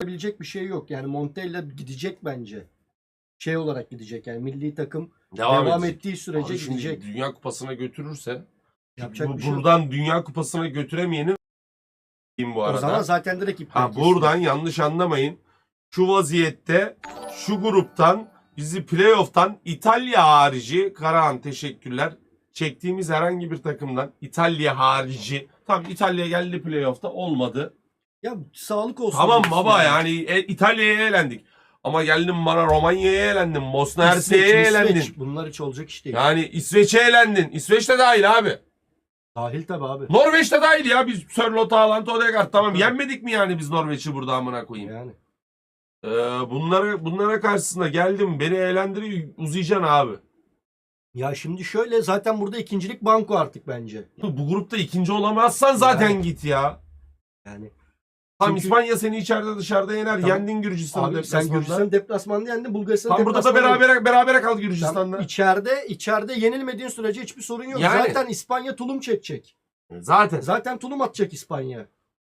yapabilecek bir şey yok. Yani Montella gidecek bence. Şey olarak gidecek yani milli takım Devam, devam, edecek. ettiği sürece Abi şimdi gidecek. Dünya Kupası'na götürürse Yapacak bu, bir şey yok. buradan Dünya Kupası'na götüremeyeni diyeyim bu O arada. zaman zaten direkt iptal Ha buradan yanlış anlamayın. Şu vaziyette şu gruptan bizi playoff'tan İtalya harici Karahan teşekkürler. Çektiğimiz herhangi bir takımdan İtalya harici. Tabii İtalya geldi playoff'ta olmadı. Ya sağlık olsun. Tamam diyorsun baba yani e, İtalya'ya elendik. Ama geldim bana Romanya'ya elendin. Bosna İsveç, Hersek'e İsveç. Bunlar hiç olacak iş değil. Yani İsveç'e elendin. İsveç de dahil abi. Dahil tabi abi. Norveç de dahil ya. Biz Sörloth, Haaland, Odegaard tamam. Tabii. Yenmedik mi yani biz Norveç'i burada amına koyayım? Yani. Ee, bunlara bunlara karşısında geldim beni eğlendiriyor uzayacaksın abi. Ya şimdi şöyle zaten burada ikincilik banko artık bence. Bu, bu grupta ikinci olamazsan zaten Yani. git ya. Yani Tam Çünkü- İspanya seni içeride dışarıda yener. Tamam. Yendin Gürcistan'ı abi sen deplasmanda. Gürcistan deplasmanda yendin Bulgaristan Tam burada da berabere berabere kaldı Gürcistan'da. içeride içeride yenilmediğin sürece hiçbir sorun yok. Yani. Zaten İspanya tulum çekecek. Zaten. Zaten tulum atacak İspanya.